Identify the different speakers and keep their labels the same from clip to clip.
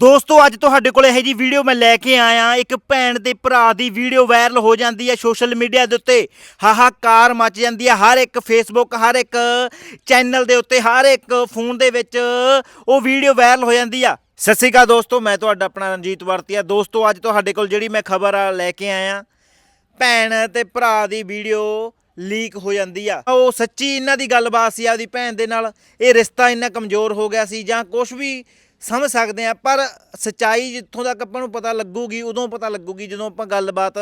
Speaker 1: ਦੋਸਤੋ, ਅੱਜ ਤੁਹਾਡੇ ਕੋਲ ਇਹ ਜੀ ਵੀਡੀਓ ਮੈਂ ਲੈ ਕੇ ਆਇਆ। ਇੱਕ ਭੈਣ ਤੇ ਭਰਾ ਦੀ ਵੀਡੀਓ ਵਾਇਰਲ ਹੋ ਜਾਂਦੀ ਹੈ ਸੋਸ਼ਲ ਮੀਡੀਆ ਦੇ ਉੱਤੇ। ਹਾਹਾਕਾਰ ਮਚ ਜਾਂਦੀ ਹੈ। ਹਰ ਇੱਕ ਫੇਸਬੁੱਕ ਹਰ ਇੱਕ ਚੈਨਲ ਦੇ ਉੱਤੇ, ਹਰ ਇੱਕ ਫੋਨ ਦੇ ਵਿੱਚ ਉਹ ਵੀਡੀਓ ਵਾਇਰਲ ਹੋ ਜਾਂਦੀ ਆ। ਸਤਿ ਸ਼੍ਰੀ ਅਕਾਲ ਦੋਸਤੋ, ਮੈਂ ਤੁਹਾਡਾ ਆਪਣਾ ਰਣਜੀਤ ਵਰਤੀਆ। ਦੋਸਤੋ, ਅੱਜ ਤੁਹਾਡੇ ਕੋਲ ਜਿਹੜੀ ਮੈਂ ਖਬਰ ਆ ਲੈ ਕੇ ਆਇਆ, ਭੈਣ ਤੇ ਭਰਾ ਦੀ ਵੀਡੀਓ ਲੀਕ ਹੋ ਜਾਂਦੀ ਆ। ਉਹ ਸੱਚੀ ਇਹਨਾਂ ਦੀ ਗੱਲਬਾਤ ਸੀ ਆਪਦੀ ਭੈਣ ਦੇ ਨਾਲ। ਇਹ ਰਿਸ਼ਤਾ ਇੰਨਾ ਕਮਜ਼ੋਰ ਹੋ ਗਿਆ ਸੀ ਜਾਂ ਕੁਝ ਵੀ ਸਮਝ ਸਕਦੇ ਆ ਪਰ ਸਚਾਈ ਜਿੱਥੋਂ ਤੱਕ ਆਪਾਂ ਨੂੰ ਪਤਾ ਲੱਗੂਗੀ ਉਦੋਂ ਪਤਾ ਲੱਗੂਗੀ ਜਦੋਂ ਆਪਾਂ ਗੱਲਬਾਤ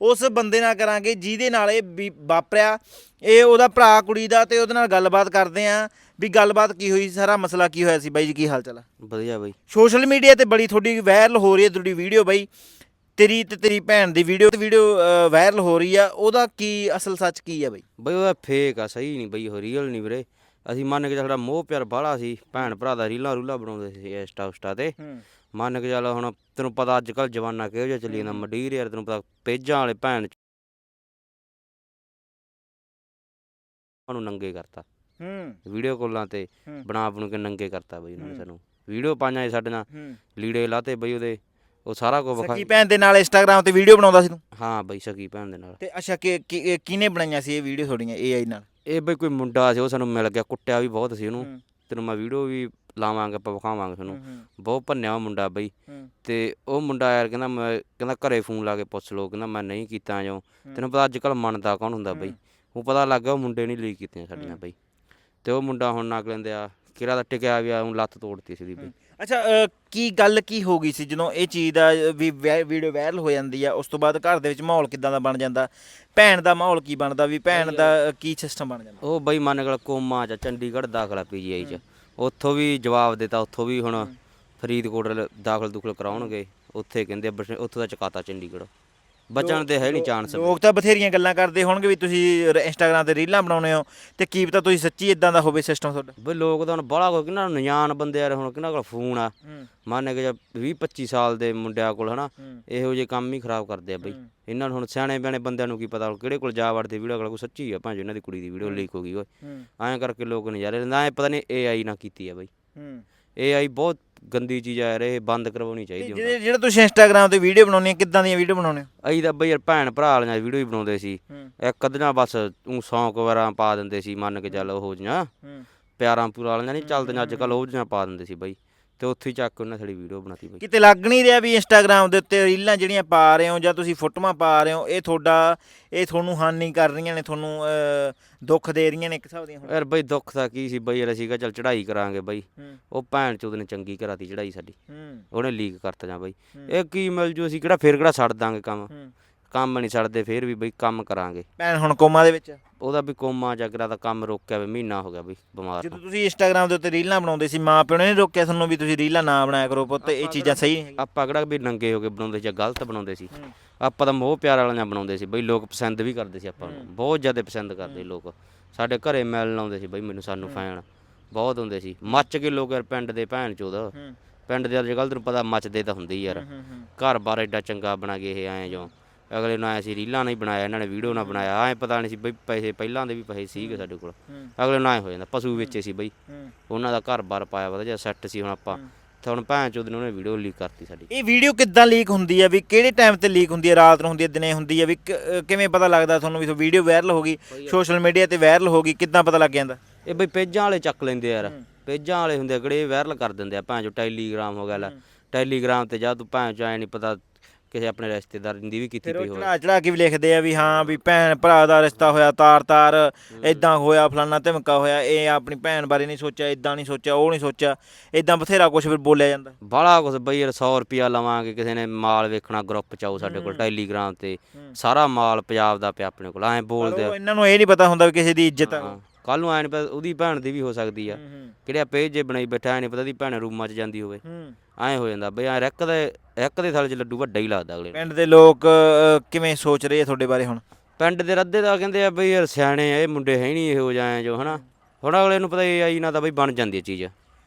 Speaker 1: ਉਸ ਬੰਦੇ ਨਾਲ ਕਰਾਂਗੇ ਜਿਹਦੇ ਨਾਲ ਇਹ ਵਾਪਰਿਆ। ਇਹ ਉਹਦਾ ਭਰਾ ਕੁੜੀ ਦਾ ਤੇ ਉਹਦੇ ਨਾਲ ਗੱਲਬਾਤ ਕਰਦੇ ਆ ਵੀ ਗੱਲਬਾਤ ਕੀ ਹੋਈ ਸਾਰਾ ਮਸਲਾ ਕੀ ਹੋਇਆ ਸੀ ਬਾਈ ਜੀ ਕੀ ਹਾਲ ਚਾਲ ਆ?
Speaker 2: ਵਧੀਆ ਬਈ।
Speaker 1: ਸੋਸ਼ਲ ਮੀਡੀਆ ਤੇ ਬੜੀ ਤੁਹਾਡੀ ਵਾਇਰਲ ਹੋ ਰਹੀ ਹੈ ਤੁਹਾਡੀ ਵੀਡੀਓ ਬਾਈ। ਤੇਰੀ ਤੇ ਤੇਰੀ ਭੈਣ ਦੀ ਵੀਡੀਓ ਤੇ ਵੀਡੀਓ ਵਾਇਰਲ ਹੋ ਰਹੀ ਆ ਉਹਦਾ ਕੀ ਅਸਲ ਸੱਚ ਕੀ ਆ ਬਾਈ?
Speaker 2: ਬਈ ਉਹਦਾ ਫੇਕ ਆ ਸਹੀ ਨਹੀਂ ਬਈ ਉਹ ਰੀਅਲ ਨਹੀਂ ਵੀਰੇ। ਅਸੀਂ ਮੰਨ ਕੇ ਚੱਲ ਸਾਡਾ ਮੋਹ ਪਿਆਰ ਬਾਹਲਾ ਸੀ ਭੈਣ ਭਰਾ ਦਾ ਰੀਲਾਂ ਰੂਲਾਂ ਬਣਾਉਂਦੇ ਸੀ ਇੰਸਟਾ ਉਸਟਾ ਤੇ।
Speaker 1: ਹੂੰ।
Speaker 2: ਮੰਨ ਕੇ ਚੱਲ ਹੁਣ ਤੈਨੂੰ ਪਤਾ ਅੱਜ ਕੱਲ ਜਵਾਨਾ ਕਿਹੋ ਜਿਹਾ ਚੱਲੀ ਜਾਂਦਾ ਮਡੀਰ ਯਾਰ ਤੈਨੂੰ ਪਤਾ ਪੇਜਾਂ ਵਾਲੇ ਭੈਣ ਨੂੰ ਨੰਗੇ ਕਰਤਾ।
Speaker 1: ਹੂੰ।
Speaker 2: ਵੀਡੀਓ ਕਾਲਾਂ ਤੇ
Speaker 1: ਹੂੰ।
Speaker 2: ਬਣਾ ਬਣੂ ਕੇ ਨੰਗੇ ਕਰਤਾ ਬਈ ਉਹਨਾਂ ਨੇ। ਸਾਨੂੰ। ਵੀਡੀਓ ਪਾਈਆਂ ਸੀ ਸਾਡੇ ਨਾਲ
Speaker 1: ਹੂੰ।
Speaker 2: ਲੀੜੇ ਲਾਤੇ ਬਈ ਉਹਦੇ ਉਹ ਸਾਰਾ ਕੁਝ ਵਿਖਾ
Speaker 1: ਸਕੀ ਭੈਣ ਦੇ ਨਾਲ ਇੰਸਟਾਗ੍ਰam ਤੇ ਵੀਡੀਓ ਬਣਾਉਂਦਾ ਸੀ ਤੂੰ?
Speaker 2: ਹਾਂ ਬਈ ਸਕੀ ਭੈਣ ਦੇ ਨਾਲ।
Speaker 1: ਤੇ ਅੱਛਾ ਕਿ ਕਿ- ਕਿਹਨੇ ਬਣਾਈਆਂ ਸੀ ਇਹ ਵੀਡੀਓ ਤੁਹਾਡੀਆਂ AI ਨਾਲ?
Speaker 2: ਇਹ ਬਈ ਕੋਈ ਮੁੰਡਾ ਸੀ ਉਹ ਸਾਨੂੰ ਮਿਲ ਗਿਆ ਕੁੱਟਿਆ ਵੀ ਬਹੁਤ ਸੀ ਉਹਨੂੰ।
Speaker 1: ਹੂੰ।
Speaker 2: ਤੈਨੂੰ ਮੈਂ ਵੀਡੀਓ ਵੀ ਲਾਵਾਂਗੇ ਆਪਾਂ ਵਿਖਾਵਾਂਗੇ ਤੁਹਾਨੂੰ।
Speaker 1: ਹੂੰ
Speaker 2: ਬਹੁਤ ਭੰਨਿਆ ਉਹ ਮੁੰਡਾ ਬਈ।
Speaker 1: ਹੂੰ।
Speaker 2: ਤੇ ਉਹ ਮੁੰਡਾ ਯਾਰ ਕਹਿੰਦਾ ਮੈਂ ਕਹਿੰਦਾ ਘਰੇ ਫੋਨ ਲਾ ਕੇ ਪੁੱਛ ਲਓ ਕਹਿੰਦਾ ਮੈਂ ਨਹੀਂ ਕੀਤਾ ਜੋ। ਤੈਨੂੰ ਪਤਾ ਅੱਜ ਕੱਲ ਮੰਨਦਾ ਕੌਣ ਹੁੰਦਾ ਬਈ। ਉਹ ਪਤਾ ਲੱਗ ਗਿਆ ਉਹ ਮੁੰਡੇ ਨਹੀਂ ਲੀਕ ਕੀਤੀਆਂ ਸਾਡੀਆਂ। ਬਈ। ਤੇ ਉਹ ਮੁੰਡਾ ਹੁਣ ਨਾ ਲੈਂਦੇ ਆ ਕਿਹੜਾ ਦਾ ਟਿਕਿਆ ਵੀ ਆ ਉਹ ਲੱਤ ਤੋੜਤੀ ਸੀ ਬਈ।
Speaker 1: ਅੱਛਾ ਅ, ਕੀ ਗੱਲ ਕੀ ਹੋ ਗਈ ਸੀ ਜਦੋਂ ਇਹ ਚੀਜ਼ ਦਾ ਅ, ਵੀ ਵੀਡੀਓ ਵਾਇਰਲ ਹੋ ਜਾਂਦੀ ਆ ਉਸ ਤੋਂ ਬਾਅਦ ਘਰ ਦੇ ਵਿੱਚ ਮਾਹੌਲ ਕਿਦਾਂ ਦਾ ਬਣ ਜਾਂਦਾ? ਭੈਣ ਦਾ ਮਾਹੌਲ ਕੀ ਬਣਦਾ ਵੀ ਭੈਣ ਦਾ ਅ, ਕੀ ਸਿਸਟਮ ਬਣ ਜਾਂਦਾ?
Speaker 2: ਉਹ ਬਈ ਮੰਨ ਗਲ ਕੋਮਾ ਚ ਆ, ਚੰਡੀਗੜ੍ਹ ਦਾਖਲਾ ਪੀਜੀਆਈ ਚ। ਉੱਥੋਂ ਵੀ ਜਵਾਬ ਦਿੱਤਾ ਉੱਥੋਂ ਵੀ ਹੁਣ ਫਰੀਦਕੋਟ ਲ- ਦਾਖਲ ਦੁਖਲ ਕਰਾਉਣਗੇ। ਉੱਥੇ ਕਹਿੰਦੇ ਬਸ ਉੱਥੋਂ ਦਾ ਚਕਾਤਾ ਚੰਡੀਗੜ੍ਹ। ਬਚਣ ਦੇ ਹੈ ਨਹੀਂ ਚਾਂਸ
Speaker 1: ਲੋਕ ਤਾਂ ਬਥੇਰੀਆਂ ਗੱਲਾਂ ਕਰਦੇ ਹੋਣਗੇ ਵੀ ਤੁਸੀਂ ਇੰਸਟਾਗ੍ਰam ਤੇ ਰੀਲਾਂ ਬਣਾਉਨੇ ਹੋ ਤੇ ਕੀ ਪਤਾ ਤੁਸੀਂ ਸੱਚੀ ਇਦਾਂ ਦਾ ਹੋਵੇ ਸਿਸਟਮ ਤੁਹਾਡਾ।
Speaker 2: ਬਈ ਲੋਕ ਤਾਂ ਹੁਣ ਬੜਾ ਕੋ ਕਿੰਨਾ ਨਿਆਣ ਬੰਦੇ ਆ ਹੁਣ ਕਿੰਨਾ ਕੋਲ ਫੋਨ ਆ। ਮੰਨ ਕੇ 20 25 ਸਾਲ ਦੇ ਮੁੰਡਿਆਂ ਕੋਲ ਹਨਾ
Speaker 1: ਹੂੰ।
Speaker 2: ਇਹੋ ਜਿਹੇ ਕੰਮ ਹੀ ਖਰਾਬ ਕਰਦੇ ਆ ਬਈ। ਇਹਨਾਂ ਨੂੰ ਹੁਣ ਸਿਆਣੇ ਬਿਆਣੇ ਬੰਦਿਆਂ ਨੂੰ ਕੀ ਪਤਾ ਹੁਣ ਕਿਹੜੇ ਕੋਲ ਜਾ ਵੜਦੇ ਵੀਡੀਓ ਕੋਲ ਕੋਈ ਸੱਚੀ ਆ ਭਾਂਜ ਇਹਨਾਂ ਦੀ ਕੁੜੀ ਦੀ ਵੀਡੀਓ ਲੀਕ ਹੋ ਗਈ ਓਏ
Speaker 1: ਹੂੰ।
Speaker 2: ਐਂ ਕਰਕੇ ਲੋਕ ਨਜ਼ਾਰੇ ਲੈਂਦੇ ਐਂ ਪਤਾ ਨਹੀਂ ਏਆਈ ਨਾਲ ਕੀਤੀ ਆ ਬਈ।
Speaker 1: ਹੂੰ।
Speaker 2: ਏਆਈ ਬਹੁਤ ਗੰਦੀ ਚੀਜ਼ ਆ ਯਾਰ ਇਹ ਬੰਦ ਕਰਵਾਉਣੀ ਚਾਹੀਦੀ ਹੁਣ
Speaker 1: ਜਿਹੜੇ ਜਿਹੜੇ ਤੁਸੀਂ ਇੰਸਟਾਗ੍ਰam ਤੇ ਵੀਡੀਓ ਬਣਾਉਣੀ ਆ ਕਿੱਦਾਂ ਦੀਆਂ ਵੀਡੀਓ ਬਣਾਉਨੇ ਹੋ?
Speaker 2: ਅਸੀਂ ਤਾਂ ਬਈ ਯਾਰ ਭੈਣ ਭਰਾ ਵਾਲੀਆਂ ਵੀਡੀਓ ਹੀ ਬਣਾਉਂਦੇ ਸੀ। ਇੱਕ ਅੱਧੀਆਂ ਬਸ ਉਹ ਸੌਂਕ ਵਾਰਾਂ ਪਾ ਦਿੰਦੇ ਸੀ ਮੰਨ ਕੇ ਚੱਲ ਉਹ ਜੀਆਂ ਪਿਆਰਾਂ ਪੂਰਾ ਵਾਲੀਆਂ ਨਹੀਂ ਚੱਲਦੀਆਂ ਅੱਜ ਕੱਲ ਉਹ ਜੀਆਂ ਪਾ ਦਿੰਦੇ ਸੀ ਬਈ। ਤੇ ਉੱਥੇ ਹੀ ਚੱਕ ਕੇ ਉਹਨਾਂ ਸਾਡੀ ਵੀਡੀਓ ਬਣਾਤੀ ਬਈ।
Speaker 1: ਕਿਤੇ ਲੱਗ ਨਹੀਂ ਰਿਹਾ ਵੀ ਇੰਸਟਾਗ੍ਰam ਦੇ ਉੱਤੇ ਰੀਲਾਂ ਜਿਹੜੀਆਂ ਪਾ ਰਹੇ ਹੋ ਜਾਂ ਤੁਸੀਂ ਫੋਟੋਆਂ ਪਾ ਰਹੇ ਹੋ ਇਹ ਤੁਹਾਡਾ ਇਹ ਤੁਹਾਨੂੰ ਹਾਨੀ ਕਰ ਰਹੀਆਂ ਨੇ ਤੁਹਾਨੂੰ ਅ, ਦੁੱਖ ਦੇ ਰਹੀਆਂ ਨੇ ਇੱਕ ਹਿਸਾਬ ਦੀਆਂ ਹੁਣ।
Speaker 2: ਯਾਰ ਬਈ ਦੁੱਖ ਤਾਂ ਕੀ ਸੀ ਬਈ ਯਾਰ ਅਸੀਂ ਕਿਹਾ ਚੱਲ ਚੜਾਈ ਕਰਾਂਗੇ ਬਈ।
Speaker 1: ਹੂੰ।
Speaker 2: ਉਹ ਭੈਣ ਚੋਦ ਨੇ ਚੰਗੀ ਕਰਾਤੀ ਚੜਾਈ ਸਾਡੀ।
Speaker 1: ਹੂੰ।
Speaker 2: ਉਹਨੇ ਲੀਕ ਕਰਤਾ ਜਾਂ ਬਈ।
Speaker 1: ਹੂੰ।
Speaker 2: ਇਹ ਕੀ ਮਿਲ ਜੂ ਅਸੀਂ ਕਿਹੜਾ ਫੇਰ ਕਿਹੜਾ ਛੱਡ ਦਾਂਗੇ ਕੰਮ।
Speaker 1: ਹੂੰ।
Speaker 2: ਕੰਮ ਨਹੀਂ ਛੱਡਦੇ ਫੇਰ ਵੀ ਬਈ ਕੰਮ ਕਰਾਂਗੇ।
Speaker 1: ਭੈਣ ਹੁਣ ਕੋਮਾ ਦੇ ਵਿੱਚ।
Speaker 2: ਉਹਦਾ ਵੀ ਕੋਮਾ ਜਾਗਰਾ ਦਾ ਕੰਮ ਰੋਕਿਆ ਵੀ ਮਹੀਨਾ ਹੋ ਗਿਆ ਬਈ ਬਿਮਾਰ
Speaker 1: ਜਦੋਂ। ਤੁਸੀਂ ਇੰਸਟਾਗ੍ਰam ਦੇ ਉੱਤੇ ਰੀਲਾਂ ਬਣਾਉਂਦੇ ਸੀ ਮਾਂ ਪਿਓ ਨੇ ਨਹੀਂ ਰੋਕਿਆ ਤੁਹਾਨੂੰ ਵੀ ਤੁਸੀਂ ਰੀਲਾਂ ਨਾ ਬਣਾਇਆ ਕਰੋ ਪੁੱਤ ਇਹ ਚੀਜ਼ਾਂ ਸਹੀ ਨਹੀਂ ਹੈਗੀਆਂ।
Speaker 2: ਆਪਾਂ ਕਿਹੜਾ ਵੀ ਨੰਗੇ ਹੋ ਕੇ ਬਣਾਉਂਦੇ ਸੀ ਜਾਂ ਗਲਤ ਬਣਾਉਂਦੇ ਸੀ। ਆਪਾਂ ਤਾਂ ਮੋਹ ਪਿਆਰ ਵਾਲੀਆਂ ਬਣਾਉਂਦੇ ਸੀ ਬਈ ਲੋਕ ਪਸੰਦ ਵੀ ਕਰਦੇ ਸੀ ਆਪਾਂ ਨੂੰ। ਬਹੁਤ ਜ਼ਿਆਦਾ ਪਸੰਦ ਕਰਦੇ ਲੋਕ। ਸਾਡੇ ਘਰੇ ਮਿਲਣ ਆਉਂਦੇ ਸੀ ਬਈ ਮੈਨੂੰ ਸਾਨੂੰ ਫੈਨ। ਬਹੁਤ ਹੁੰਦੇ ਸੀ। ਮੱਚ ਕੇ ਲੋਕ ਯਾਰ ਪਿੰਡ ਦੇ ਭੈਣ ਚੋਦ। ਪਿੰਡ ਦੇ ਅੱਜ ਕੱਲ੍ਹ ਤੈਨੂੰ ਪਤਾ ਮੱਚਦੇ ਤਾਂ ਹੁੰਦੇ ਹੀ ਯਾਰ। ਘਰ ਬਾਰ ਐਡਾ ਚੰਗਾ ਬਣਾ ਕੇ ਇਹ ਆਏ ਜੋ। ਅਗਲੇ ਨੂੰ ਆਇਆ ਸੀ ਰੀਲਾਂ ਨਹੀਂ ਬਣਾਇਆ ਇਹਨਾਂ ਨੇ ਵੀਡੀਓ ਨਾ ਬਣਾਇਆ ਐ ਪਤਾ ਨਹੀਂ ਸੀ ਬਈ ਪੈਸੇ ਪਹਿਲਾਂ ਦੇ ਵੀ ਪੈਸੇ ਸੀਗੇ ਸਾਡੇ ਕੋਲ। ਅਗਲੇ ਨੂੰ ਆਏ ਹੋ ਜਾਂਦਾ ਪਸ਼ੂ ਵੇਚੇ ਸੀ ਬਈ। ਉਹਨਾਂ ਦਾ ਘਰ ਬਾਰ ਪਾਇਆ ਵਾ ਜਾਂ ਸੈੱਟ ਸੀ ਹੁਣ ਆਪਾਂ। ਤੇ ਹੁਣ ਭੈਣ ਚੋਦ ਨੇ ਉਹਨੇ ਵੀਡੀਓ ਲੀਕ ਕਰਤੀ ਸਾਡੀ।
Speaker 1: ਇਹ ਵੀਡੀਓ ਕਿੱਦਾਂ ਲੀਕ ਹੁੰਦੀ ਹੈ ਵੀ ਕਿਹੜੇ ਟਾਈਮ ਤੇ ਲੀਕ ਹੁੰਦੀ ਹੈ ਰਾਤ ਨੂੰ ਹੁੰਦੀ ਹੈ ਦਿਨੇ ਹੁੰਦੀ ਹੈ ਵੀ ਕਿਵੇਂ ਪਤਾ ਲੱਗਦਾ ਤੁਹਾਨੂੰ ਵੀ ਵੀਡੀਓ ਵਾਇਰਲ ਹੋ ਗਈ ਸੋਸ਼ਲ ਮੀਡੀਆ ਤੇ ਵਾਇਰਲ ਹੋ ਗਈ ਕਿੱਦਾਂ ਪਤਾ ਲੱਗ ਜਾਂਦਾ?
Speaker 2: ਇਹ ਬਈ ਪੇਜਾਂ ਵਾਲੇ ਚੱਕ ਲੈਂਦੇ ਯਾਰ। ਪੇਜਾਂ ਵਾਲੇ ਹੁੰਦੇ ਆ ਕਿਹੜੇ ਵਾਇਰਲ ਕਰ ਦਿੰਦੇ ਆ। ਭੈਣ ਚੋ ਟੈਲੀਗ੍ਰਾਮ ਹੋ ਗਿਆ ਲੈ। ਟੈਲੀਗ੍ਰਾਮ ਤੇ ਜਾ ਤੂੰ ਭੈਣ ਚੋ ਐ ਨਹੀਂ ਪਤਾ ਕਿਸੇ ਆਪਣੇ ਰਿਸ਼ਤੇਦਾਰ ਦੀ ਵੀ ਕੀਤੀ
Speaker 1: ਫਿਰ ਉਹ
Speaker 2: ਪਈ ਹੋਵੇ।
Speaker 1: ਚੜਾ ਚੜਾ ਕੇ ਵੀ ਲਿਖਦੇ ਆ ਵੀ ਹਾਂ ਵੀ ਭੈਣ ਭਰਾ ਦਾ ਰਿਸ਼ਤਾ ਹੋਇਆ ਤਾਰ ਤਾਰ ਇਦਾਂ ਹੋਇਆ ਫਲਾਨਾ ਧਮਕਾ ਹੋਇਆ ਇਹ ਆਪਣੀ ਭੈਣ ਬਾਰੇ ਨਹੀਂ ਸੋਚਿਆ ਇਦਾਂ ਨਹੀਂ ਸੋਚਿਆ ਉਹ ਨਹੀਂ ਸੋਚਿਆ ਇਦਾਂ ਬਥੇਰਾ ਕੁਝ ਫਿਰ ਬੋਲਿਆ ਜਾਂਦਾ।
Speaker 2: ਬਾਲਾ ਕੁਛ ਬਈ ਯਾਰ 100 ਰੁਪਿਆ ਲਵਾਂਗੇ ਕਿਸੇ ਨੇ ਮਾਲ ਵੇਖਣਾ ਗਰੁੱਪ ਚ ਆਓ ਸਾਡੇ ਕੋਲ ਟੈਲੀਗ੍ਰਾਮ ਤੇ ਸਾਰਾ ਮਾਲ ਪੰਜਾਬ ਦਾ ਪਿਆ ਆਪਣੇ ਕੋਲ ਐਂ ਬੋਲਦੇ
Speaker 1: ਉਹ
Speaker 2: ਆ।
Speaker 1: ਇਹਨਾਂ ਨੂੰ ਇਹ ਨਹੀਂ ਪਤਾ ਹੁੰਦਾ ਵੀ ਕਿਸੇ ਦੀ ਇੱਜ਼ਤ ਆ।
Speaker 2: ਕੱਲ ਨੂੰ ਐ ਨਹੀਂ ਪਤਾ ਉਹਦੀ ਭੈਣ ਦੀ ਵੀ ਹੋ ਸਕਦੀ ਆ।
Speaker 1: ਹੂੰ
Speaker 2: ਕਿਹੜਾ ਪੇਜ ਜੇ ਬਣਾਈ ਬੈਠਾ ਐ ਨਹੀਂ ਪਤਾ ਦੀ ਭੈਣ ਰੂਮਾਂ 'ਚ ਜਾਂਦੀ ਹੋਵੇ।
Speaker 1: ਹੂੰ।
Speaker 2: ਐਂ ਹੋ ਜਾਂਦਾ ਬਈ ਐ ਰਿੱਕ ਦੇ ਰਿੱਕ ਦੇ ਥਲ 'ਚ ਲੱਡੂ ਵੱਡਾ ਹੀ ਲੱਗਦਾ ਅਗਲੇ ਨੂੰ।
Speaker 1: ਪਿੰਡ ਦੇ ਲੋਕ ਕਿਵੇਂ ਸੋਚ ਰਹੇ ਆ ਤੁਹਾਡੇ ਬਾਰੇ ਹੁਣ?
Speaker 2: ਪਿੰਡ ਦੇ ਰੱਦੇ ਦਾ ਕਹਿੰਦੇ ਆ ਬਈ ਯਾਰ ਸਿਆਣੇ ਆ ਇਹ ਮੁੰਡੇ ਹੈ ਨਹੀਂ ਇਹੋ ਜਾਏ ਜੋ ਹਨਾ। ਹੁਣ ਅਗਲੇ ਨੂੰ ਪਤਾ ਇਹ ਆਈ ਨਾ ਤਾਂ ਬਈ ਬਣ ਜਾਂਦੀ ਹੈ ਚੀਜ਼।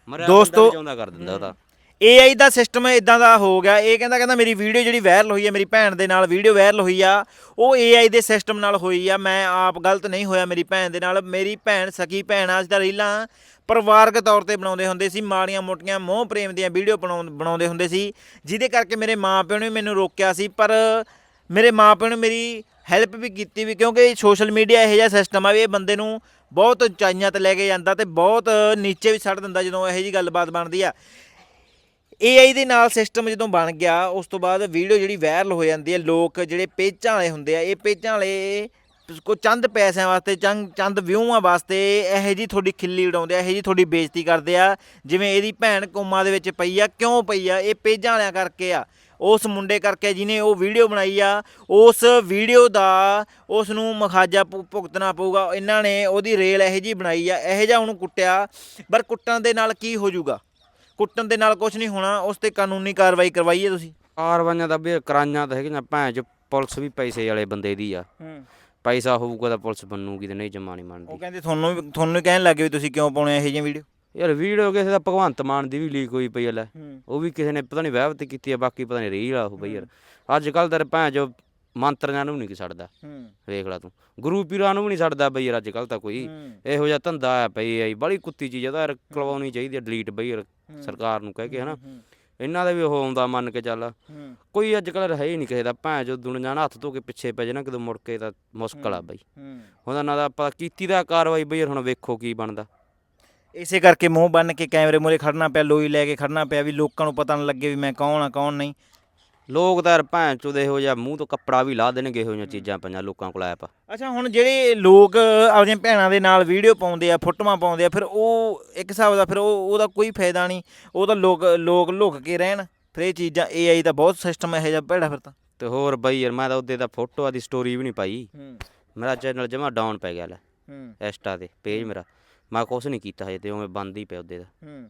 Speaker 2: ਮਰਿਆ
Speaker 1: ਦੋਸਤੋ-
Speaker 2: ਚਾਹੁੰਦਾ ਕਰ ਦਿੰਦਾ ਉਹਦਾ
Speaker 1: AI ਦਾ ਸਿਸਟਮ ਇਦਾਂ ਦਾ ਹੋ ਗਿਆ, ਇਹ ਕਹਿੰਦਾ ਕਹਿੰਦਾ ਮੇਰੀ ਵੀਡੀਓ ਜਿਹੜੀ ਵਾਇਰਲ ਹੋਈ ਹੈ ਮੇਰੀ ਭੈਣ ਦੇ ਨਾਲ ਵੀਡੀਓ ਵਾਇਰਲ ਹੋਈ ਆ, ਉਹ AI ਦੇ ਸਿਸਟਮ ਨਾਲ ਹੋਈ ਆ, ਮੈਂ ਆਪ ਗਲਤ ਨਹੀਂ ਹੋਇਆ ਮੇਰੀ ਭੈਣ ਦੇ ਨਾਲ, ਮੇਰੀ ਭੈਣ ਸਕੀ ਭੈਣ ਆ ਅਸੀਂ ਤਾਂ ਰੀਲਾਂ ਪਰਿਵਾਰਕ ਤੌਰ ਤੇ ਬਣਾਉਂਦੇ ਹੁੰਦੇ ਸੀ, ਮਾੜੀਆਂ ਮੋਟੀਆਂ ਮੋਹ ਪ੍ਰੇਮ ਦੀਆਂ ਵੀਡੀਓ ਬਣਾਉਂਦੇ ਹੁੰਦੇ ਸੀ, ਜਿਹਦੇ ਕਰਕੇ ਮੇਰੇ ਮਾਪਿਆਂ ਨੇ ਮੈਨੂੰ ਰੋਕਿਆ ਸੀ, ਪਰ ਮੇਰੇ ਮਾਪਿਆਂ ਨੇ ਮੇਰੀ ਹੈਲਪ ਵੀ ਕੀਤੀ ਵੀ, ਕਿਉਂਕਿ ਸੋਸ਼ਲ ਮੀਡੀਆ ਇਹੋ ਜਿਹਾ ਸਿਸਟਮ ਆ ਵੀ ਇਹ ਬੰਦੇ ਨੂੰ ਬਹੁਤ ਉਚਾਈਆਂ ਤੇ ਲੈ ਕੇ ਜਾਂਦਾ ਤੇ ਬਹੁਤ ਨੀਚੇ ਵੀ ਛੱਡ ਦਿੰਦਾ ਜਦੋਂ ਇਹੋ ਜੀ ਗੱਲਬਾਤ ਬਣਦੀ ਆ। AI ਦੇ ਨਾਲ ਸਿਸਟਮ ਜਦੋਂ ਬਣ ਗਿਆ, ਉਸ ਤੋਂ ਬਾਅਦ ਵੀਡੀਓ ਜਿਹੜੀ ਵਾਇਰਲ ਹੋ ਜਾਂਦੀ ਹੈ, ਲੋਕ ਜਿਹੜੇ ਪੇਜਾਂ ਵਾਲੇ ਹੁੰਦੇ ਆ, ਇਹ ਪੇਜਾਂ ਵਾਲੇ ਕੋ ਚੰਦ ਪੈਸਿਆਂ ਵਾਸਤੇ ਚੰਦ ਚੰਦ ਵਿਊਆਂ ਵਾਸਤੇ ਇਹੋ ਜੀ ਤੁਹਾਡੀ ਖਿੱਲੀ ਉਡਾਉਂਦੇ ਆ, ਇਹੋ ਜੀ ਤੁਹਾਡੀ ਬੇਇੱਜ਼ਤੀ ਕਰਦੇ ਆ, ਜਿਵੇਂ ਇਹਦੀ ਭੈਣ ਕੋਮਾ ਦੇ ਵਿੱਚ ਪਈ ਆ, ਕਿਉਂ ਪਈ ਆ, ਇਹ ਪੇਜਾਂ ਵਾਲਿਆਂ ਕਰਕੇ ਆ। ਉਸ ਮੁੰਡੇ ਕਰਕੇ ਜਿਹਨੇ ਉਹ ਵੀਡੀਓ ਬਣਾਈ ਆ, ਉਸ ਵੀਡੀਓ ਦਾ ਉਸ ਨੂੰ ਮਖਾਜਾ ਭੁ- ਭੁਗਤਣਾ ਪਊਗਾ। ਇਹਨਾਂ ਨੇ ਉਹਦੀ ਰੇਲ ਇਹੋ ਜੀ ਬਣਾਈ ਆ, ਇਹੋ ਜਿਹਾ ਉਹਨੂੰ ਕੁੱਟਿਆ, ਪਰ ਕੁੱਟਣ ਦੇ ਨਾਲ ਕੀ ਹੋ ਜਾਊਗਾ? ਕੁੱਟਣ ਦੇ ਨਾਲ ਕੁਝ ਨਹੀਂ ਹੋਣਾ ਉਸ ਤੇ ਕਾਨੂੰਨੀ ਕਾਰਵਾਈ ਕਰਵਾਈਏ ਤੁਸੀਂ।
Speaker 2: ਕਾਰਵਾਈਆਂ ਦਾ ਵੀ ਕਰਾਈਆਂ ਤਾਂ ਹੈਗੀਆਂ ਭੈਣ ਚ ਪੁਲਿਸ ਵੀ ਪੈਸੇ ਵਾਲੇ ਬੰਦੇ ਦੀ ਆ।
Speaker 1: ਹੂੰ।
Speaker 2: ਪੈਸਾ ਹੋਊਗਾ ਤਾਂ ਪੁਲਿਸ ਬਣੂਗੀ ਤੇ ਨਹੀਂ ਜਮਾ ਨਹੀਂ
Speaker 1: ਉਹ
Speaker 2: ਮੰਨਦੀ
Speaker 1: ਕਹਿੰਦੇ ਤੁਹਾਨੂੰ ਵੀ- ਤੁਹਾਨੂੰ ਕਹਿਣ ਲੱਗੇ ਵੀ ਤੁਸੀਂ ਕਿਉਂ ਪਾਉਣੇ ਇਹੋ ਜਿਹੀਆਂ ਵੀਡੀਓ
Speaker 2: ਯਾਰ ਵੀਡੀਓ ਕਿਸੇ ਦਾ ਭਗਵੰਤ ਮਾਨ ਦੀ ਵੀ ਲੀਕ ਹੋਈ ਪਈ ਆ ਲੈ।
Speaker 1: ਹੂੰ।
Speaker 2: ਉਹ ਵੀ ਕਿਸੇ ਨੇ ਪਤਾ ਨਹੀਂ ਵਹਿਬ ਤੇ ਕੀਤੀ ਆ ਬਾਕੀ ਪਤਾ ਨਹੀਂ ਰੀਲ ਆ ਉਹ ਬਈ ਯਾਰ। ਅੱਜ ਕੱਲ ਤਾਂ ਭੈਣ ਜੋ ਮੰਤਰੀਆਂ ਨੂੰ ਵੀ ਨਹੀਂ ਛੱਡਦਾ
Speaker 1: ਹੂੰ।
Speaker 2: ਵੇਖ ਲਾ ਤੂੰ। ਗੁਰੂ ਪੀਰਾਂ ਨੂੰ ਵੀ ਨਹੀਂ ਛੱਡਦਾ ਬਈ ਯਾਰ ਅੱਜ ਕੱਲ ਤਾਂ ਕੋਈ। ਇਹੋ ਜਿਹਾ ਧੰਦਾ ਆ ਪਈ ਆਈ ਬੜੀ ਕੁੱਤੀ ਚੀਜ਼ ਆ ਤਾਂ ਯਾਰ ਕਰਵਾਉਣੀ ਚਾਹੀਦੀ ਆ ਡਿਲੀਟ ਬਈ ਯਾਰ। ਸਰਕਾਰ ਨੂੰ ਕਹਿ ਕੇ ਹਨਾ। ਇਹਨਾਂ ਦਾ ਵੀ ਉਹ ਆਉਂਦਾ ਮੰਨ ਕੇ ਚੱਲ। ਕੋਈ ਅੱਜ ਕੱਲ ਹੈ ਹੀ ਨਹੀਂ ਕਿਸੇ ਦਾ। ਭੈਣ ਜੋ ਦੁਨੀਆ ਨਾਲ ਹੱਥ ਧੋ ਕੇ ਪਿੱਛੇ ਪੈ ਜਾਣਾ ਕਦੋਂ ਮੁੜ ਕੇ ਤਾਂ ਮੁਸ਼ਕਲ ਆ ਬਈ।
Speaker 1: ਹੂੰ।
Speaker 2: ਉਹਦਾ ਨਾ ਦਾ ਆਪਾਂ ਕੀਤੀ ਦਾ ਕਾਰਵਾਈ ਬਈ ਹੁਣ ਵੇਖੋ ਕੀ ਬਣਦਾ।
Speaker 1: ਇਸੇ ਕਰਕੇ ਮੂੰਹ ਬੰਨ ਕੇ ਕੈਮਰੇ ਮੂਹਰੇ ਖੜਨਾ ਪਿਆ ਲੋਈ ਲੈ ਕੇ ਖੜਨਾ ਪਿਆ ਵੀ ਲੋਕਾਂ ਨੂੰ ਪਤਾ ਨਾ ਲੱਗੇ ਵੀ ਮੈਂ ਕੌਣ ਆ ਕੌਣ ਨਹੀਂ।
Speaker 2: ਲੋਕ ਤਾਂ ਯਾਰ ਭੈਣ ਚੋਦ ਇਹੋ ਜਿਹਾ ਮੂੰਹ ਤੋਂ ਕੱਪੜਾ ਵੀ ਲਾ ਦੇਣਗੇ ਇਹੋ ਜਿਹੀਆਂ ਚੀਜ਼ਾਂ ਪਈਆਂ ਲੋਕਾਂ ਕੋਲ ਐਪ।
Speaker 1: ਅੱਛਾ ਹੁਣ ਜਿਹੜੇ ਲੋਕ ਆਪਣੀਆਂ ਭੈਣਾਂ ਦੇ ਨਾਲ ਵੀਡੀਓ ਪਾਉਂਦੇ ਆ ਫੋਟੋਆਂ ਪਾਉਂਦੇ ਆ ਫਿਰ ਉਹ ਇੱਕ ਹਿਸਾਬ ਦਾ ਫਿਰ ਉਹ ਉਹਦਾ ਕੋਈ ਫਾਇਦਾ ਨਹੀਂ। ਉਹ ਤਾਂ ਲੋਕ ਲੋਕ ਲੁਕ ਕੇ ਰਹਿਣ। ਫਿਰ ਇਹ ਚੀਜ਼ਾਂ AI ਦਾ ਬਹੁਤ ਸਿਸਟਮ ਇਹੋ ਜਿਹਾ ਭੈੜਾ ਫਿਰ ਤਾਂ।
Speaker 2: ਤੇ ਹੋਰ ਬਈ ਯਾਰ ਮੈਂ ਤਾਂ ਉਹਦੇ ਦਾ ਫੋਟੋ ਆਦੀ ਸਟੋਰੀ ਵੀ ਨਹੀਂ ਪਾਈ।
Speaker 1: ਹੂੰ।
Speaker 2: ਮੇਰਾ ਚੈਨਲ ਜਮਾ ਡਾਊਨ ਪੈ ਗਿਆ ਲੈ।
Speaker 1: ਹੂੰ।
Speaker 2: ਇੰਸਟਾ ਤੇ ਪੇਜ ਮੇਰਾ। ਮੈਂ ਕੁਛ ਨਹੀਂ ਕੀਤਾ ਹਜੇ ਤੇ ਉਵੇਂ ਬੰਦ ਹੀ ਪਿਆ ਉਹਦੇ ਦਾ।
Speaker 1: ਹੂੰ।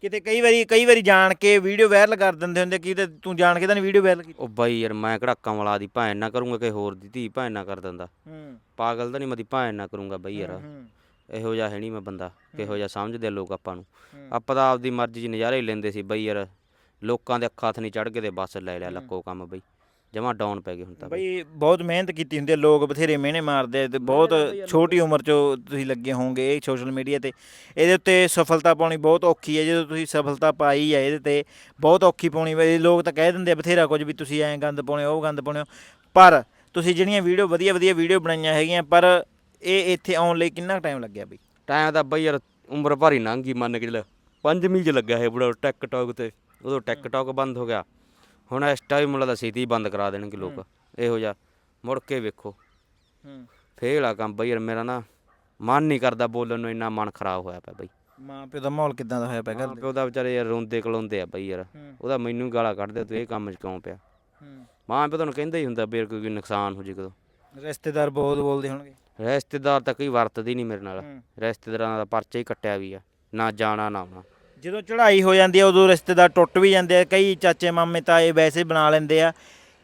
Speaker 1: ਕਿਤੇ ਕਈ ਵਾਰੀ ਕਈ ਵਾਰੀ ਜਾਣ ਕੇ ਵੀਡੀਓ ਵਾਇਰਲ ਕਰ ਦਿੰਦੇ ਹੁੰਦੇ ਕੀ ਤੇ ਤੂੰ ਜਾਣ ਕੇ ਤਾਂ ਵੀਡੀਓ ਵਾਇਰਲ ਕੀਤੀ।
Speaker 2: ਉਹ ਬਾਈ ਯਾਰ ਮੈਂ ਕਿਹੜਾ ਕਮਲਾ ਦੀ ਭੈਣ ਨਾ ਕਰੂੰਗਾ ਕਿ ਹੋਰ ਦੀ ਧੀ ਭੈਣ ਨਾ ਕਰ ਦਿੰਦਾ।
Speaker 1: ਹੂੰ।
Speaker 2: ਪਾਗਲ ਤਾਂ ਨਹੀਂ ਮੈਂ ਦੀ ਭੈਣ ਨਾ ਕਰੂੰਗਾ ਬਈ ਯਾਰ।
Speaker 1: ਹੂੰ
Speaker 2: ਇਹੋ ਜਿਹਾ ਹੈ ਨਹੀਂ ਮੈਂ ਬੰਦਾ ਕਿਹੋ ਜਿਹਾ ਸਮਝਦੇ ਆ ਲੋਕ ਆਪਾਂ ਨੂੰ। ਆਪਾਂ ਤਾਂ ਆਪਦੀ ਮਰਜ਼ੀ 'ਚ ਨਜ਼ਾਰੇ ਹੀ ਲੈਂਦੇ ਸੀ ਬਈ ਯਾਰ। ਲੋਕਾਂ ਦੇ ਅੱਖਾਂ 'ਤੇ ਨਹੀਂ ਚੜ ਕੇ ਤੇ ਬਸ ਲੈ ਲਿਆ ਲੱਕੋ ਕੰਮ ਬਈ। ਜਮਾ ਡਾਊਨ ਪੈ ਗਏ ਹੁਣ ਤਾਂ ਬਈ।
Speaker 1: ਬਹੁਤ ਮਿਹਨਤ ਕੀਤੀ ਹੁੰਦੀ ਹੈ ਲੋਕ ਬਥੇਰੇ ਮਿਹਨੇ ਮਾਰਦੇ ਆ ਤੇ ਬਹੁਤ ਛੋਟੀ ਉਮਰ 'ਚ ਤੁਸੀਂ ਲੱਗੇ ਹੋਵੋਗੇ ਇਹ ਸੋਸ਼ਲ ਮੀਡੀਆ ਤੇ। ਇਹਦੇ ਉੱਤੇ ਸਫਲਤਾ ਪਾਉਣੀ ਬਹੁਤ ਔਖੀ ਹੈ ਜਦੋਂ ਤੁਸੀਂ ਸਫਲਤਾ ਪਾਈ ਹੈ ਇਹਦੇ ਤੇ ਬਹੁਤ ਔਖੀ ਪਾਉਣੀ ਬਈ ਲੋਕ ਤਾਂ ਕਹਿ ਦਿੰਦੇ ਆ ਬਥੇਰਾ ਕੁਝ ਵੀ ਤੁਸੀਂ ਐਂ ਗੰਦ ਪਾਉਣੇ ਉਹ ਗੰਦ ਪਾਉਣੇ ਪਰ ਤੁਸੀਂ ਜਿਹੜੀਆਂ ਵੀਡੀਓ ਵਧੀਆ ਵਧੀਆ ਵੀਡੀਓ ਬਣਾਈਆਂ ਹੈਗੀਆਂ ਪਰ ਇਹ ਇੱਥੇ ਆਉਣ ਲਈ ਕਿੰਨਾ ਟਾਈਮ ਲੱਗਿਆ ਬਈ?
Speaker 2: ਟਾਈਮ ਤਾਂ ਬਈ ਯਾਰ ਉਮਰ ਭਰੀ ਲੰਘ ਗਈ ਮੰਨ ਕੇ ਚੱਲ। ਪੰਜਵੀਂ 'ਚ ਲੱਗਿਆ ਹੈ ਬੜਾ ਟਿਕਟੌਕ ਤੇ। ਉਦੋਂ ਟਿਕਟੌਕ ਬੰਦ ਹੋ ਗਿਆ। ਹੁਣ ਇਸ ਟਾਈਮ ਮੁੱਲਾ ਦਾ ਸੀਤੀ ਬੰਦ ਕਰਾ ਦੇਣਗੇ ਲੋਕ। ਇਹੋ ਜਿਹਾ। ਮੁੜ ਕੇ ਵੇਖੋ।
Speaker 1: ਹੂੰ।
Speaker 2: ਫੇਲ ਆ ਕੰਮ ਬਈ ਯਾਰ ਮੇਰਾ ਨਾ ਮਨ ਨਹੀਂ ਕਰਦਾ ਬੋਲਣ ਨੂੰ ਇੰਨਾ ਮਨ ਖਰਾਬ ਹੋਇਆ ਪਿਆ ਬਈ।
Speaker 1: ਮਾਂ ਪਿਓ ਦਾ ਮਾਹੌਲ ਕਿਦਾਂ ਦਾ ਹੋਇਆ ਪਿਆ ਘਰ ਦੇ?
Speaker 2: ਪਿਓ ਦਾ ਵਿਚਾਰੇ ਯਾਰ ਰੋਂਦੇ ਕਲੋਂਦੇ ਆ ਬਈ ਯਾਰ।
Speaker 1: ਹੂੰ।
Speaker 2: ਉਹਦਾ ਮੈਨੂੰ ਗਾਲਾਂ ਕੱਢਦੇ ਤੂੰ ਇਹ ਕੰਮ 'ਚ ਕਿਉਂ ਪਿਆ?
Speaker 1: ਹੂੰ।
Speaker 2: ਮਾਂ ਪਿਓ ਤੁਹਾਨੂੰ ਕਹਿੰਦਾ ਹੀ ਹੁੰਦਾ ਵੀ ਯਾਰ ਕੋਈ ਨੁਕਸਾਨ ਹੋ ਜੇ ਕਦੋਂ।
Speaker 1: ਰਿਸ਼ਤੇਦਾਰ ਬਹੁਤ ਬੋਲਦੇ ਹੋਣਗੇ।
Speaker 2: ਰਿਸ਼ਤੇਦਾਰ ਤਾਂ ਕਈ ਵਰਤਦੇ ਨਹੀਂ ਮੇਰੇ ਨਾਲ।
Speaker 1: ਹੂੰ।
Speaker 2: ਰਿਸ਼ਤੇਦਾਰਾਂ ਦਾ ਪਰਚਾ ਹੀ ਕੱਟਿਆ ਵੀ ਆ। ਨਾ ਜਾਣਾ ਨਾ ਆਉਣਾ।
Speaker 1: ਜਦੋਂ ਚੜ੍ਹਾਈ ਹੋ ਜਾਂਦੀ ਆ ਉਦੋਂ ਰਿਸ਼ਤੇਦਾਰ ਟੁੱਟ ਵੀ ਜਾਂਦੇ ਆ। ਕਈ ਚਾਚੇ ਮਾਮੇ ਤਾਏ ਵੈਸੇ ਬਣਾ ਲੈਂਦੇ ਆ।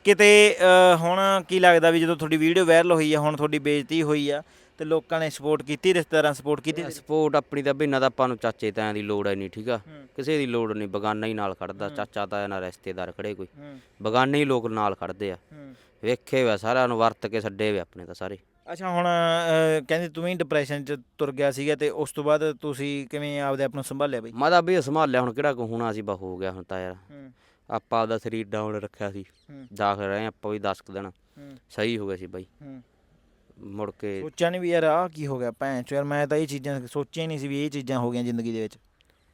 Speaker 1: ਕਿਤੇ ਅ, ਹੁਣ ਕੀ ਲੱਗਦਾ ਵੀ ਜਦੋਂ ਤੁਹਾਡੀ ਵੀਡੀਓ ਵਾਇਰਲ ਹੋਈ ਆ ਹੁਣ ਤੁਹਾਡੀ ਬੇਇੱਜ਼ਤੀ ਹੋਈ ਆ ਤੇ ਲੋਕਾਂ ਨੇ ਸਪੋਰਟ ਕੀਤੀ ਰਿਸ਼ਤੇਦਾਰਾਂ ਸਪੋਰਟ ਕੀਤੀ
Speaker 2: ਸਪੋਰਟ ਆਪਣੀ ਤਾਂ ਬਿਨਾਂ ਤਾਂ ਆਪਾਂ ਨੂੰ ਚਾਚੇ ਤਾਇਆਂ ਦੀ ਲੋੜ ਹੈ ਨਹੀਂ ਠੀਕ ਆ। ਕਿਸੇ ਦੀ ਲੋੜ ਨਹੀਂ ਬਗਾਨਾ ਹੀ ਨਾਲ ਖੜਦਾ ਚਾਚਾ ਤਾਇਆ ਨਾਲ ਰਿਸ਼ਤੇਦਾਰ ਖੜੇ ਕੋਈ। ਬਗਾਨੇ ਹੀ ਲੋਕ ਨਾਲ ਖੜਦੇ ਆ।
Speaker 1: ਹੂੰ।
Speaker 2: ਵੇਖੇ ਵੇ ਸਾਰਿਆਂ ਨੂੰ ਵਰਤ ਕੇ ਛੱਡੇ ਵੇ ਆਪਣੇ ਤਾਂ ਸਾਰੇ।
Speaker 1: ਅੱਛਾ ਹੁਣ ਕਹਿੰਦੇ ਤੂੰ ਵੀ ਡਿਪਰੈਸ਼ਨ ਚ ਤੁਰ ਗਿਆ ਸੀਗਾ ਤੇ ਉਸ ਤੋਂ ਬਾਅਦ ਤੁਸੀਂ ਕਿਵੇਂ ਆਪਦੇ ਆਪ ਨੂੰ ਸੰਭਾਲਿਆ ਬਈ?
Speaker 2: ਮੈਂ ਤਾਂ ਵੀ ਸੰਭਾਲਿਆ ਹੁਣ ਕਿਹੜਾ ਕੋ ਹੋਣਾ ਸੀ ਬਾ ਹੋ ਗਿਆ ਹੁਣ ਤਾਂ ਯਾਰ।
Speaker 1: ਹੂੰ।
Speaker 2: ਆਪਾਂ ਆਪਦਾ ਸਰੀਰ ਡਾਊਨ ਰੱਖਿਆ ਸੀ
Speaker 1: ਹੂੰ।
Speaker 2: ਦਾਖਲ ਰਹੇ ਆਪਾਂ ਵੀ 10 ਕੁ ਦਿਨ।
Speaker 1: ਹੂੰ।
Speaker 2: ਸਹੀ ਹੋ ਗਿਆ ਸੀ ਬਾਈ।
Speaker 1: ਹੂੰ।
Speaker 2: ਮੁੜ ਕੇ
Speaker 1: ਸੋਚਿਆ ਨਹੀਂ ਵੀ ਯਾਰ ਆਹ ਕੀ ਹੋ ਗਿਆ ਭੈਣ ਚੋ ਯਾਰ ਮੈਂ ਤਾਂ ਇਹ ਚੀਜ਼ਾਂ ਸੋਚਿਆ ਹੀ ਨਹੀਂ ਸੀ ਵੀ ਇਹ ਚੀਜ਼ਾਂ ਹੋ ਗਈਆਂ ਜ਼ਿੰਦਗੀ ਦੇ ਵਿੱਚ।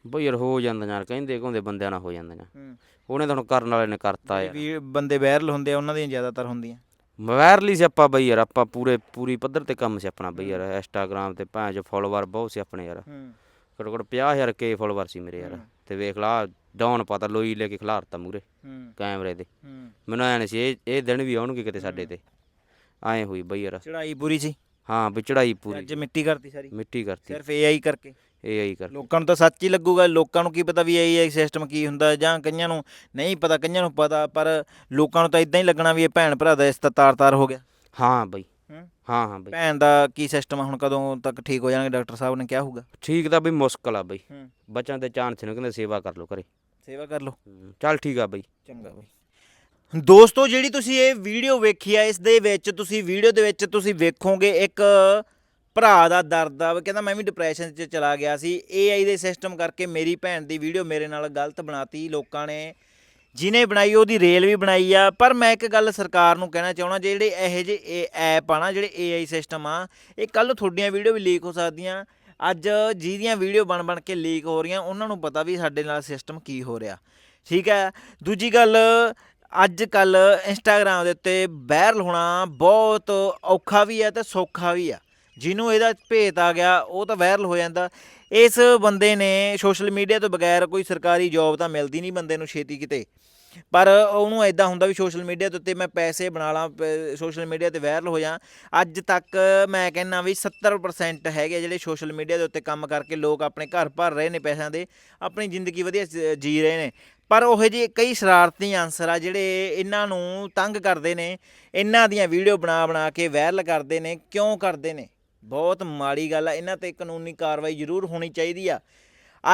Speaker 2: ਬਈ ਯਾਰ ਹੋ ਜਾਂਦੀਆਂ ਯਾਰ ਕਹਿੰਦੇ ਕਹਿੰਦੇ ਬੰਦਿਆਂ ਨਾਲ ਹੋ ਜਾਂਦੀਆਂ।
Speaker 1: ਹੂੰ।
Speaker 2: ਉਹਨੇ ਤੁਹਾਨੂੰ ਕਰਨ ਵਾਲੇ ਨੇ ਕਰਤਾ ਯਾਰ।
Speaker 1: ਵੀ ਬੰਦੇ ਵਾਇਰਲ ਹੁੰਦੇ ਆ ਉਹਨਾਂ ਦੀਆਂ ਜ਼ਿਆਦਾਤਰ ਹੁੰਦੀਆਂ।
Speaker 2: ਵਾਇਰਲੀ ਸੀ ਆਪਾਂ ਬਈ ਯਾਰ ਆਪਾਂ ਪੂਰੇ ਪੂਰੀ ਪੱਧਰ ਤੇ ਕੰਮ ਸੀ ਆਪਣਾ ਬਈ ਯਾਰ ਇੰਸਟਾਗ੍ਰਾਮ ਤੇ ਭਾਂ ਜੋ ਫੋਲੋਵਰ ਬਹੁਤ ਸੀ ਆਪਣੇ ਯਾਰ।
Speaker 1: ਹੂੰ।
Speaker 2: ਘੱਟੋ ਘੱਟ 50000 ਕੇ ਫੋਲੋਵਰ ਸੀ ਮੇਰੇ ਯਾਰ। ਤੇ ਵੇਖ ਲਾ ਡਾਊਨ ਪਤਾ ਲੋਈ ਲੈ ਕੇ ਖਿਲਾਰਤਾ ਮੂਰੇ
Speaker 1: ਹੂੰ।
Speaker 2: ਕੈਮਰੇ ਦੇ
Speaker 1: ਹੂੰ।
Speaker 2: ਮੈਨੂੰ ਐ ਨਹੀਂ ਸੀ ਇਹ ਇਹ ਦਿਨ ਵੀ ਆਉਣਗੇ ਕਿਤੇ ਸਾਡੇ ਤੇ। ਐ ਹੋਈ ਬਈ ਯਾਰ।
Speaker 1: ਚੜਾਈ ਪੂਰੀ ਸੀ।
Speaker 2: ਹਾਂ ਵੀ ਚੜਾਈ ਪੂਰੀ।
Speaker 1: ਅੱਜ ਮਿੱਟੀ ਕਰਤੀ ਸਾਰੀ?
Speaker 2: ਮਿੱਟੀ ਕਰਤੀ।
Speaker 1: ਸਿਰਫ AI ਕਰਕੇ?
Speaker 2: ਇਹ ਆਈ ਕਰ
Speaker 1: ਲੋਕਾਂ ਨੂੰ ਤਾਂ ਸੱਚ ਹੀ ਲੱਗੂਗਾ ਲੋਕਾਂ ਨੂੰ ਕੀ ਪਤਾ ਵੀ AI ਸਿਸਟਮ ਕੀ ਹੁੰਦਾ ਜਾਂ ਕਈਆਂ ਨੂੰ ਨਹੀਂ ਪਤਾ ਕਈਆਂ ਨੂੰ ਪਤਾ ਪਰ ਲੋਕਾਂ ਨੂੰ ਤਾਂ ਇਦਾਂ ਹੀ ਲੱਗਣਾ ਵੀ ਇਹ ਭੈਣ ਭਰਾ ਦਾ ਇਸ ਤਾਰ-ਤਾਰ ਹੋ ਗਿਆ।
Speaker 2: ਹਾਂ ਬਈ।
Speaker 1: ਹੂੰ?
Speaker 2: ਹਾਂ ਹਾਂ ਬਈ।
Speaker 1: ਭੈਣ ਦਾ ਕੀ ਸਿਸਟਮ ਹੁਣ ਕਦੋਂ ਤੱਕ ਠੀਕ ਹੋ ਜਾਣਗੇ ਡਾਕਟਰ ਸਾਹਿਬ ਨੇ ਕਿਹਾ ਹੋਊਗਾ?
Speaker 2: ਠੀਕ ਤਾਂ ਬਈ ਮੁਸ਼ਕਲ ਆ ਬਈ।
Speaker 1: ਹੂੰ।
Speaker 2: ਦੇ ਚਾਂਸ ਨੇ ਕਹਿੰਦੇ ਸੇਵਾ ਕਰ ਲੋ ਘਰੇ।
Speaker 1: ਸੇਵਾ ਕਰ ਲਓ।
Speaker 2: ਹੂੰ, ਚੱਲ ਠੀਕ ਆ ਬਈ।
Speaker 1: ਚੰਗਾ ਬਈ। ਦੋਸਤੋ, ਜਿਹੜੀ ਤੁਸੀਂ ਇਹ ਵੀਡੀਓ ਵੇਖੀ ਆ, ਇਸ ਦੇ ਵਿੱਚ ਤੁਸੀਂ ਵੀਡੀਓ ਦੇ ਵਿੱਚ ਤੁਸੀਂ ਵੇਖੋਗੇ ਇੱਕ ਭਰਾ ਦਾ ਦਰਦ ਆ। ਉਹ ਕਹਿੰਦਾ, ਮੈਂ ਵੀ ਡਿਪਰੈਸ਼ਨ 'ਚ ਚਲਾ ਗਿਆ ਸੀ। AI ਦੇ ਸਿਸਟਮ ਕਰਕੇ ਮੇਰੀ ਭੈਣ ਦੀ ਵੀਡੀਓ ਮੇਰੇ ਨਾਲ ਗਲਤ ਬਣਾਤੀ। ਲੋਕਾਂ ਨੇ ਜਿਹਨੇ ਬਣਾਈ, ਉਹਦੀ ਰੇਲ ਵੀ ਬਣਾਈ ਆ। ਪਰ ਮੈਂ ਇੱਕ ਗੱਲ ਸਰਕਾਰ ਨੂੰ ਕਹਿਣਾ ਚਾਹਣਾ ਜਿਹੜੇ ਇਹੋ ਜਿਹੇ ਐਪ ਆ ਨਾ, ਜਿਹੜੇ AI ਸਿਸਟਮ ਆ, ਇਹ ਕੱਲ ਤੁਹਾਡੀਆਂ ਵੀਡੀਓ ਵੀ ਲੀਕ ਹੋ ਸਕਦੀਆਂ। ਅੱਜ ਜਿਹਦੀਆਂ ਵੀਡੀਓ ਬਣ ਬਣ ਕੇ ਲੀਕ ਹੋ ਰਹੀਆਂ, ਉਹਨਾਂ ਨੂੰ ਪਤਾ ਵੀ ਸਾਡੇ ਨਾਲ ਸਿਸਟਮ ਕੀ ਹੋ ਰਿਹਾ। ਠੀਕ ਹੈ? ਦੂਜੀ ਗੱਲ ਅੱਜ ਕੱਲ ਇੰਸਟਾਗ੍ਰam ਦੇ ਉੱਤੇ ਵਾਇਰਲ ਹੋਣਾ ਬਹੁਤ ਔਖਾ ਵੀ ਹੈ ਤੇ ਸੌਖਾ ਵੀ ਆ ਜਿਹਨੂੰ ਇਹਦਾ ਭੇਤ ਆ ਗਿਆ, ਉਹ ਤਾਂ ਵਾਇਰਲ ਹੋ ਜਾਂਦਾ। ਇਸ ਬੰਦੇ ਨੇ ਸੋਸ਼ਲ ਮੀਡੀਆ ਤੋਂ ਬਗੈਰ ਕੋਈ ਸਰਕਾਰੀ ਜੌਬ ਤਾਂ ਮਿਲਦੀ ਨਹੀਂ ਬੰਦੇ ਨੂੰ ਛੇਤੀ ਕਿਤੇ। ਪਰ ਉਹਨੂੰ ਐਦਾਂ ਹੁੰਦਾ ਵੀ ਸੋਸ਼ਲ ਮੀਡੀਆ ਦੇ ਉੱਤੇ ਮੈਂ ਪੈਸੇ ਬਣਾ ਲਾਂ ਸੋਸ਼ਲ ਮੀਡੀਆ ਤੇ ਵਾਇਰਲ ਹੋ ਜਾਂ। ਅੱਜ ਤੱਕ ਮੈਂ ਕਹਿੰਨਾ ਵੀ 70% ਹੈਗੇ ਜਿਹੜੇ ਸੋਸ਼ਲ ਮੀਡੀਆ ਦੇ ਉੱਤੇ ਕੰਮ ਕਰਕੇ ਲੋਕ ਆਪਣੇ ਘਰ ਭਰ ਰਹੇ ਨੇ ਪੈਸਿਆਂ ਦੇ। ਆਪਣੀ ਜ਼ਿੰਦਗੀ ਵਧੀਆ ਜ- ਜੀ ਰਹੇ ਨੇ। ਪਰ ਉਹ ਜਿਹੇ ਕਈ ਸ਼ਰਾਰਤੀ ਆਨਸਰ ਆ ਜਿਹੜੇ ਇਹਨਾਂ ਨੂੰ ਤੰਗ ਕਰਦੇ ਨੇ, ਇਹਨਾਂ ਦੀਆਂ ਵੀਡੀਓ ਬਣਾ ਬਣਾ ਕੇ ਵਾਇਰਲ ਕਰਦੇ ਨੇ, ਕਿਉਂ ਕਰਦੇ ਨੇ? ਬਹੁਤ ਮਾੜੀ ਗੱਲ ਆ, ਇਹਨਾਂ ਤੇ ਕਾਨੂੰਨੀ ਕਾਰਵਾਈ ਜ਼ਰੂਰ ਹੋਣੀ ਚਾਹੀਦੀ ਆ।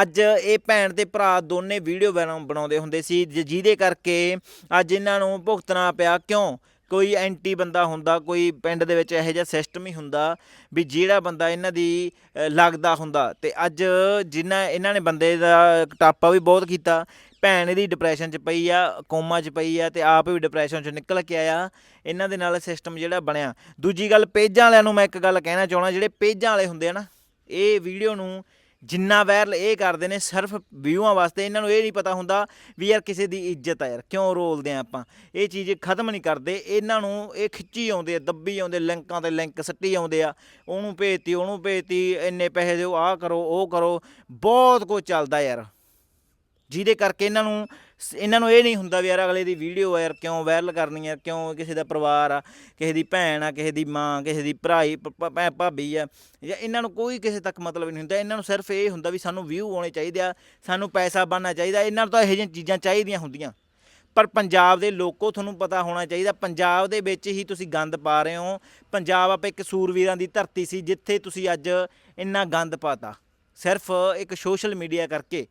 Speaker 1: ਅੱਜ ਇਹ ਭੈਣ ਤੇ ਭਰਾ ਦੋਨੇ ਵੀਡੀਓ ਬਣਾਉਂਦੇ ਹੁੰਦੇ ਸੀ, ਜ- ਜਿਹਦੇ ਕਰਕੇ ਅੱਜ ਇਹਨਾਂ ਨੂੰ ਭੁਗਤਣਾ ਪਿਆ। ਕਿਉਂ? ਕੋਈ ਐਂਟੀ ਬੰਦਾ ਹੁੰਦਾ, ਕੋਈ ਪਿੰਡ ਦੇ ਵਿੱਚ ਇਹੋ ਜਿਹਾ ਸਿਸਟਮ ਹੀ ਹੁੰਦਾ ਵੀ ਜਿਹੜਾ ਬੰਦਾ ਇਹਨਾਂ ਦੀ ਲੱਗਦਾ ਹੁੰਦਾ। ਤੇ ਅੱਜ ਜਿਨ੍ਹਾਂ ਇਹਨਾਂ ਨੇ ਬੰਦੇ ਦਾ ਟਾਪਾ ਵੀ ਬਹੁਤ ਕੀਤਾ। ਭੈਣ ਇਹਦੀ ਡਿਪਰੈਸ਼ਨ 'ਚ ਪਈ ਆ ਕੋਮਾ 'ਚ ਪਈ ਆ ਤੇ ਆਪ ਵੀ ਡਿਪਰੈਸ਼ਨ 'ਚ ਨਿਕਲ ਕੇ ਆਇਆ। ਇਹਨਾਂ ਦੇ ਨਾਲ ਸਿਸਟਮ ਜਿਹੜਾ ਬਣਿਆ। ਦੂਜੀ ਗੱਲ, ਪੇਜਾਂ ਵਾਲਿਆਂ ਨੂੰ ਮੈਂ ਇੱਕ ਗੱਲ ਕਹਿਣਾ ਚਾਹਣਾ ਜਿਹੜੇ ਪੇਜਾਂ ਵਾਲੇ ਹੁੰਦੇ ਆ ਨਾ, ਇਹ ਵੀਡੀਓ ਨੂੰ ਜਿੰਨਾ ਵਾਇਰਲ ਇਹ ਕਰਦੇ ਨੇ, ਸਿਰਫ ਵਿਊਆਂ ਵਾਸਤੇ ਇਹਨਾਂ ਨੂੰ ਇਹ ਨਹੀਂ ਪਤਾ ਹੁੰਦਾ ਵੀ ਯਾਰ ਕਿਸੇ ਦੀ ਇੱਜ਼ਤ ਆ ਯਾਰ, ਕਿਉਂ ਰੋਲਦੇ ਆ ਆਪਾਂ। ਇਹ ਚੀਜ਼ ਖਤਮ ਨਹੀਂ ਕਰਦੇ। ਇਹਨਾਂ ਨੂੰ ਇਹ ਖਿੱਚੀ ਆਉਂਦੇ ਆ, ਦੱਬੀ ਆਉਂਦੇ, ਲਿੰਕਾਂ ਤੇ ਲਿੰਕ ਸੱਟੀ ਆਉਂਦੇ ਆ। ਉਹਨੂੰ ਭੇਜਤੀ ਉਹਨੂੰ ਭੇਜਤੀ, ਇੰਨੇ ਪੈਸੇ ਦਿਓ, ਆਹ ਕਰੋ, ਉਹ ਕਰੋ। ਬਹੁਤ ਕੁਝ ਚੱਲਦਾ ਯਾਰ। ਜਿਹਦੇ ਕਰਕੇ ਇਹਨਾਂ ਨੂੰ ਸ- ਇਹਨਾਂ ਨੂੰ ਇਹ ਨਹੀਂ ਹੁੰਦਾ ਵੀ ਯਾਰ ਅਗਲੇ ਦੀ ਵੀਡੀਓ ਆ ਯਾਰ ਕਿਉਂ ਵਾਇਰਲ ਕਰਨੀ ਆ, ਕਿਉਂ ਕਿਸੇ ਦਾ ਪਰਿਵਾਰ ਆ, ਕਿਸੇ ਦੀ ਭੈਣ ਆ, ਕਿਸੇ ਦੀ ਮਾਂ, ਕਿਸੇ ਦੀ ਭਰਾਈ, ਭ- ਭ- ਭੈ- ਭਾਬੀ ਆ, ਜਾਂ ਇਹਨਾਂ ਨੂੰ ਕੋਈ ਕਿਸੇ ਤੱਕ ਮਤਲਬ ਨਹੀਂ ਹੁੰਦਾ। ਇਹਨਾਂ ਨੂੰ ਸਿਰਫ ਇਹ ਹੁੰਦਾ ਵੀ ਸਾਨੂੰ ਵਿਊ ਆਉਣੇ ਚਾਹੀਦੇ ਆ, ਸਾਨੂੰ ਪੈਸਾ ਬਣਨਾ ਚਾਹੀਦਾ, ਇਹਨਾਂ ਨੂੰ ਤਾਂ ਇਹੋ ਜਿਹੀਆਂ ਚੀਜ਼ਾਂ ਚਾਹੀਦੀਆਂ ਹੁੰਦੀਆਂ। ਪਰ ਪੰਜਾਬ ਦੇ ਲੋਕੋ ਤੁਹਾਨੂੰ ਪਤਾ ਹੋਣਾ ਚਾਹੀਦਾ, ਪੰਜਾਬ ਦੇ ਵਿੱਚ ਹੀ ਤੁਸੀਂ ਗੰਦ ਪਾ ਰਹੇ ਹੋ। ਪੰਜਾਬ ਆਪਾਂ ਇੱਕ ਸੂਰਵੀਰਾਂ ਦੀ ਧਰਤੀ ਸੀ, ਜਿੱਥੇ ਤੁਸੀਂ ਅੱਜ ਇੰਨਾ ਗੰਦ ਪਾਤਾ। ਸਿਰਫ ਇੱਕ ਸੋਸ਼ਲ ਮੀਡੀਆ ਕਰਕੇ।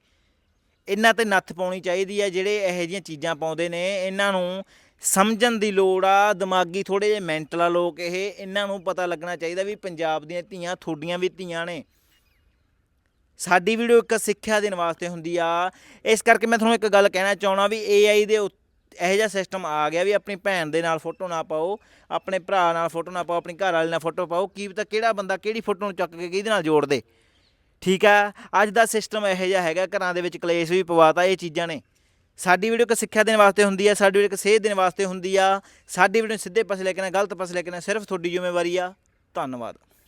Speaker 1: ਇਹਨਾਂ ਤੇ ਨੱਥ ਪਾਉਣੀ ਚਾਹੀਦੀ ਹੈ ਜਿਹੜੇ ਇਹੋ ਜਿਹੀਆਂ ਚੀਜ਼ਾਂ ਪਾਉਂਦੇ ਨੇ, ਇਹਨਾਂ ਨੂੰ ਸਮਝਣ ਦੀ ਲੋੜ ਆ, ਦਿਮਾਗੀ ਥੋੜੇ ਜਿਹੇ ਮੈਂਟਲ ਆ ਲੋਕ ਇਹ, ਇਹਨਾਂ ਨੂੰ ਪਤਾ ਲੱਗਣਾ ਚਾਹੀਦਾ ਵੀ ਪੰਜਾਬ ਦੀਆਂ ਧੀਆਂ ਤੁਹਾਡੀਆਂ ਵੀ ਧੀਆਂ ਨੇ। ਸਾਡੀ ਵੀਡੀਓ ਇੱਕ ਸਿੱਖਿਆ ਦੇਣ ਵਾਸਤੇ ਹੁੰਦੀ ਆ। ਇਸ ਕਰਕੇ ਮੈਂ ਤੁਹਾਨੂੰ ਇੱਕ ਗੱਲ ਕਹਿਣਾ ਚਾਹਣਾ ਵੀ AI ਦੇ ਉੱਤੇ ਇਹੋ ਜਿਹਾ ਸਿਸਟਮ ਆ ਗਿਆ ਵੀ ਆਪਣੀ ਭੈਣ ਦੇ ਨਾਲ ਫੋਟੋ ਨਾ ਪਾਓ, ਆਪਣੇ ਭਰਾ ਨਾਲ ਫੋਟੋ ਨਾ ਪਾਓ, ਆਪਣੀ ਘਰ ਵਾਲੇ ਨਾਲ ਫੋਟੋ ਪਾਓ, ਕੀ ਪਤਾ ਕਿਹੜਾ ਬੰਦਾ ਕਿਹੜੀ ਫੋਟੋ ਨੂੰ ਚੱਕ ਕੇ ਕਿਹਦੇ ਨਾਲ ਜੋੜ ਦੇ ਠੀਕ ਆ? ਅੱਜ ਦਾ ਸਿਸਟਮ ਇਹੋ ਜਿਹਾ ਹੈਗਾ, ਘਰਾਂ ਦੇ ਵਿੱਚ ਕਲੇਸ਼ ਵੀ ਪਵਾਤਾ ਇਹ ਚੀਜ਼ਾਂ ਨੇ। ਸਾਡੀ ਵੀਡੀਓ ਇੱਕ ਸਿੱਖਿਆ ਦੇਣ ਵਾਸਤੇ ਹੁੰਦੀ ਆ, ਸਾਡੀ ਵੀਡੀਓ ਇੱਕ ਸੇਧ ਦੇਣ ਵਾਸਤੇ ਹੁੰਦੀ ਆ। ਸਾਡੀ ਵੀਡੀਓ ਸਿੱਧੇ ਪਾਸੇ ਲੈ ਕੇ ਨਾ, ਗਲਤ ਪਾਸੇ ਲੈ ਕੇ ਨਾ, ਸਿਰਫ ਤੁਹਾਡੀ ਜ਼ਿੰਮੇਵਾਰੀ ਆ। ਧੰਨਵਾਦ।